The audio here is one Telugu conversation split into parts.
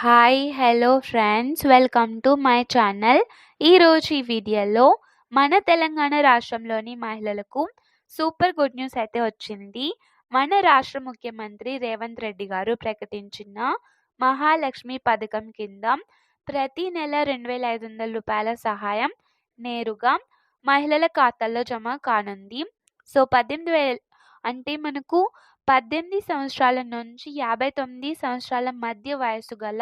Hi hello friends welcome to my channel ఈరోజు ఈ వీడియోలో మన తెలంగాణ రాష్ట్రంలోని మహిళలకు సూపర్ గుడ్ న్యూస్ అయితే వచ్చింది. మన రాష్ట్ర ముఖ్యమంత్రి రేవంత్ రెడ్డి గారు ప్రకటించిన మహాలక్ష్మి పథకం కింద ప్రతి నెల రెండు వేల ఐదు వందల రూపాయల సహాయం నేరుగా మహిళల ఖాతాల్లో జమ కానుంది. సో పద్దెనిమిది వేల అంటే మనకు పద్దెనిమిది సంవత్సరాల నుంచి యాభై తొమ్మిది సంవత్సరాల మధ్య వయసు గల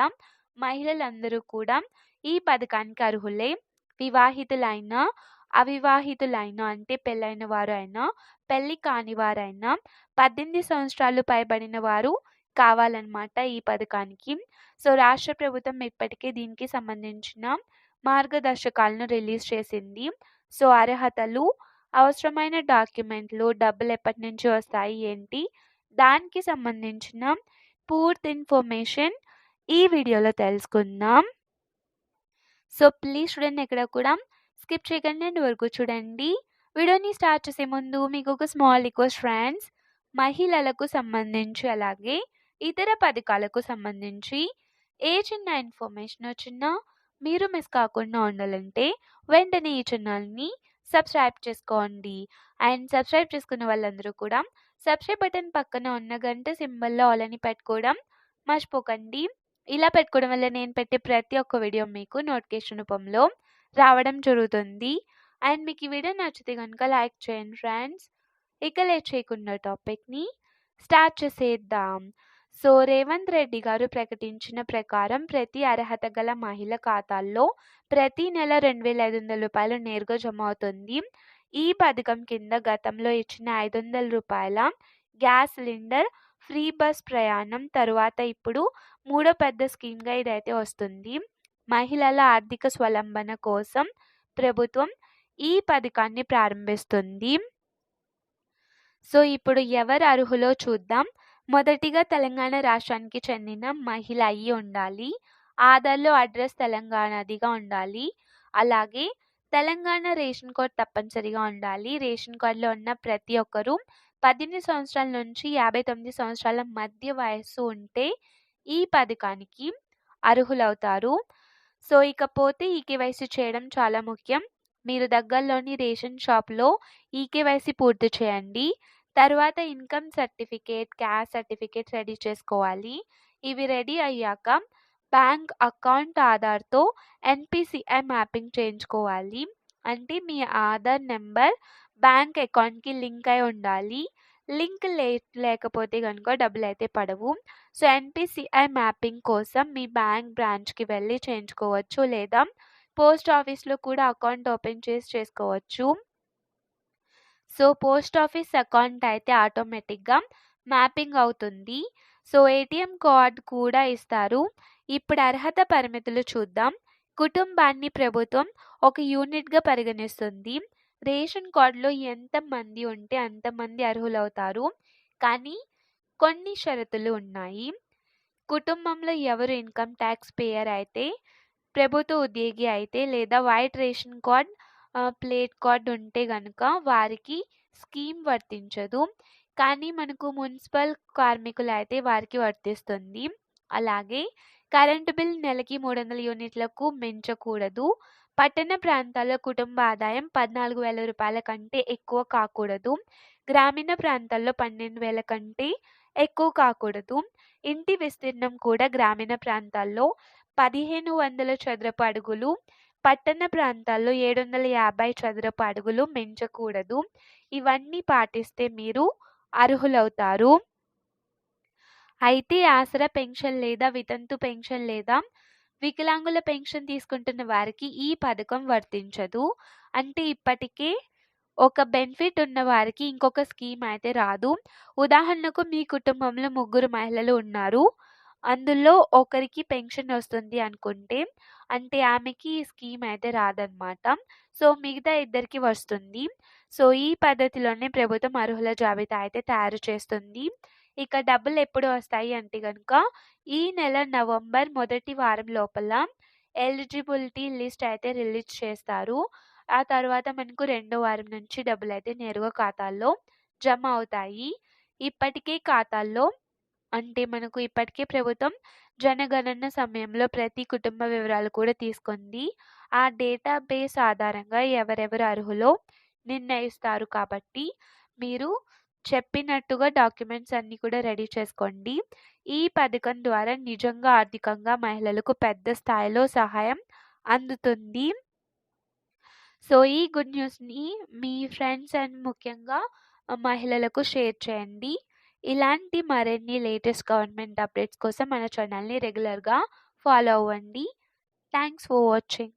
మహిళలందరూ కూడా ఈ పథకానికి అర్హులే. వివాహితులైన అవివాహితులైన అంటే పెళ్ళైన వారు అయినా పెళ్ళి కాని వారైనా పద్దెనిమిది సంవత్సరాలు పైబడిన వారు కావాలన్నమాట ఈ పథకానికి. సో రాష్ట్ర ప్రభుత్వం ఇప్పటికే దీనికి సంబంధించిన మార్గదర్శకాలను రిలీజ్ చేసింది. సో అర్హతలు అవసరమైన డాక్యుమెంట్లు డబ్బులు ఎప్పటి నుంచి వస్తాయి ఏంటి దానికి సంబంధించిన పూర్తి ఇన్ఫర్మేషన్ ఈ వీడియోలో తెలుసుకుందాం. సో ప్లీజ్ చూడండి ఎక్కడ కూడా స్కిప్ చేయకండి. అండ్ వరకు చూడండి. వీడియోని స్టార్ట్ చేసే ముందు మీకు ఒక స్మాల్ రిక్వెస్ట్ ఫ్రెండ్స్ మహిళలకు సంబంధించి అలాగే ఇతర పథకాలకు సంబంధించి ఏ చిన్న ఇన్ఫర్మేషన్ వచ్చినా మీరు మిస్ కాకుండా ఉండాలంటే వెంటనే ఈ ఛానల్ని సబ్స్క్రైబ్ చేసుకోండి. అండ్ సబ్స్క్రైబ్ చేసుకున్న వాళ్ళందరూ కూడా సబ్స్క్రైబ్ బటన్ పక్కన ఉన్న గంట సింబల్లో ఆల్ అని పెట్టుకోవడం మర్చిపోకండి. ఇలా పెట్టుకోవడం వల్ల నేను పెట్టే ప్రతి ఒక్క వీడియో మీకు నోటిఫికేషన్ రూపంలో రావడం జరుగుతుంది. అండ్ మీకు ఈ వీడియో నచ్చితే కనుక లైక్ చేయండి ఫ్రెండ్స్. ఇక లేట్ చేయకుండా టాపిక్ని స్టార్ట్ చేసేద్దాం. సో రేవంత్ రెడ్డి గారు ప్రకటించిన ప్రకారం ప్రతి అర్హత గల మహిళ ఖాతాల్లో ప్రతి నెల రెండు వేల ఐదు వందల రూపాయలు నేరుగా జమ అవుతుంది. ఈ పథకం కింద గతంలో ఇచ్చిన ఐదు వందల రూపాయల గ్యాస్ సిలిండర్ ఫ్రీ బస్ ప్రయాణం తరువాత ఇప్పుడు మూడో పెద్ద స్కీమ్గా ఇదైతే వస్తుంది. మహిళల ఆర్థిక స్వలంబన కోసం ప్రభుత్వం ఈ పథకాన్ని ప్రారంభిస్తుంది. సో ఇప్పుడు ఎవరు అర్హులో చూద్దాం. మొదటిగా తెలంగాణ రాష్ట్రానికి చెందిన మహిళ అయి ఉండాలి. ఆధార్లో అడ్రస్ తెలంగాణదిగా ఉండాలి. అలాగే తెలంగాణ రేషన్ కార్డ్ తప్పనిసరిగా ఉండాలి. రేషన్ కార్డులో ఉన్న ప్రతి ఒక్కరూ పద్దెనిమిది సంవత్సరాల నుంచి యాభై తొమ్మిది సంవత్సరాల మధ్య వయస్సు ఉంటే ఈ పథకానికి అర్హులవుతారు. సో ఇకపోతే ఈకేవైసీ చేయడం చాలా ముఖ్యం. మీరు దగ్గరలోని రేషన్ షాప్లో ఈకేవైసీ పూర్తి చేయండి. తర్వాత income certificate cash certificate ready చేసుకోవాలి. ఇవి రెడీ అయ్యాక బ్యాంక్ అకౌంట్ ఆధార్తో ఎన్పిసిఐ మ్యాపింగ్ చేయించుకోవాలి. అంటే మీ ఆధార్ నెంబర్ బ్యాంక్ అకౌంట్కి లింక్ అయి ఉండాలి. లింక్ లే లేకపోతే కనుక డబ్బులు అయితే పడవు. సో ఎన్పిసిఐ మ్యాపింగ్ కోసం మీ బ్యాంక్ బ్రాంచ్కి వెళ్ళి చేయించుకోవచ్చు. లేదా పోస్ట్ ఆఫీస్లో కూడా అకౌంట్ ఓపెన్ చేసి చేసుకోవచ్చు. సో పోస్ట్ ఆఫీస్ అకౌంట్ అయితే ఆటోమేటిక్గా మ్యాపింగ్ అవుతుంది. సో ఏటీఎం కార్డ్ కూడా ఇస్తారు. ఇప్పుడు అర్హత పరిమితులు చూద్దాం. కుటుంబాన్ని ప్రభుత్వం ఒక యూనిట్గా పరిగణిస్తుంది. రేషన్ కార్డులో ఎంతమంది ఉంటే అంతమంది అర్హులవుతారు. కానీ కొన్ని షరతులు ఉన్నాయి. కుటుంబంలో ఎవరు ఇన్కమ్ ట్యాక్స్ పేయర్ అయితే ప్రభుత్వ ఉద్యోగి అయితే లేదా white ration card plate card ఉంటే కనుక వారికి స్కీమ్ వర్తించదు. కానీ మనకు మున్సిపల్ కార్మికులు అయితే వారికి వర్తిస్తుంది. అలాగే కరెంటు బిల్ నెలకి మూడు వందల యూనిట్లకు మించకూడదు. పట్టణ ప్రాంతాల్లో కుటుంబ ఆదాయం పద్నాలుగు వేల రూపాయల కంటే ఎక్కువ కాకూడదు. గ్రామీణ ప్రాంతాల్లో పన్నెండు వేల కంటే ఎక్కువ కాకూడదు. ఇంటి విస్తీర్ణం కూడా గ్రామీణ ప్రాంతాల్లో పదిహేను వందల చదరపు అడుగులు పట్టణ ప్రాంతాల్లో ఏడు వందల యాభై చదరపు అడుగులు మించకూడదు. ఇవన్నీ పాటిస్తే మీరు అర్హులవుతారు. అయితే ఆసరా పెన్షన్ లేదా వితంతు పెన్షన్ లేదా వికలాంగుల పెన్షన్ తీసుకుంటున్న వారికి ఈ పథకం వర్తించదు. అంటే ఇప్పటికే ఒక బెనిఫిట్ ఉన్న వారికి ఇంకొక స్కీమ్ అయితే రాదు. ఉదాహరణకు మీ కుటుంబంలో ముగ్గురు మహిళలు ఉన్నారు. అందులో ఒకరికి పెన్షన్ వస్తుంది అనుకుంటే అంటే ఆమెకి ఈ స్కీమ్ అయితే రాదనమాట. సో మిగతా ఇద్దరికి వస్తుంది. సో ఈ పద్ధతిలోనే ప్రభుత్వం అర్హుల జాబితా అయితే తయారు చేస్తుంది. ఇక డబ్బులు ఎప్పుడు వస్తాయి అంటే కనుక ఈ నెల నవంబర్ మొదటి వారం లోపల ఎలిజిబిలిటీ లిస్ట్ అయితే రిలీజ్ చేస్తారు. ఆ తర్వాత మనకు రెండో వారం నుంచి డబ్బులు అయితే నేరుగా ఖాతాల్లో జమ అవుతాయి. ఇప్పటికే ఖాతాల్లో అంటే మనకు ఇప్పటికే ప్రభుత్వం జనగణన సమయంలో ప్రతి కుటుంబ వివరాలు కూడా తీసుకుంది. ఆ డేటాబేస్ ఆధారంగా ఎవరెవరు అర్హులో నిర్ణయిస్తారు కాబట్టి మీరు చెప్పినట్టుగా డాక్యుమెంట్స్ అన్నీ కూడా రెడీ చేసుకోండి. ఈ పథకం ద్వారా నిజంగా ఆర్థికంగా మహిళలకు పెద్ద స్థాయిలో సహాయం అందుతుంది. సో, ఈ గుడ్ న్యూస్‌ని మీ ఫ్రెండ్స్ అండ్ ముఖ్యంగా మహిళలకు షేర్ చేయండి. ఇలాంటి మరిన్ని లేటెస్ట్ గవర్నమెంట్ అప్డేట్స్ కోసం మన ఛానల్‌ని రెగ్యులర్‌గా ఫాలో అవ్వండి. Thanks for watching.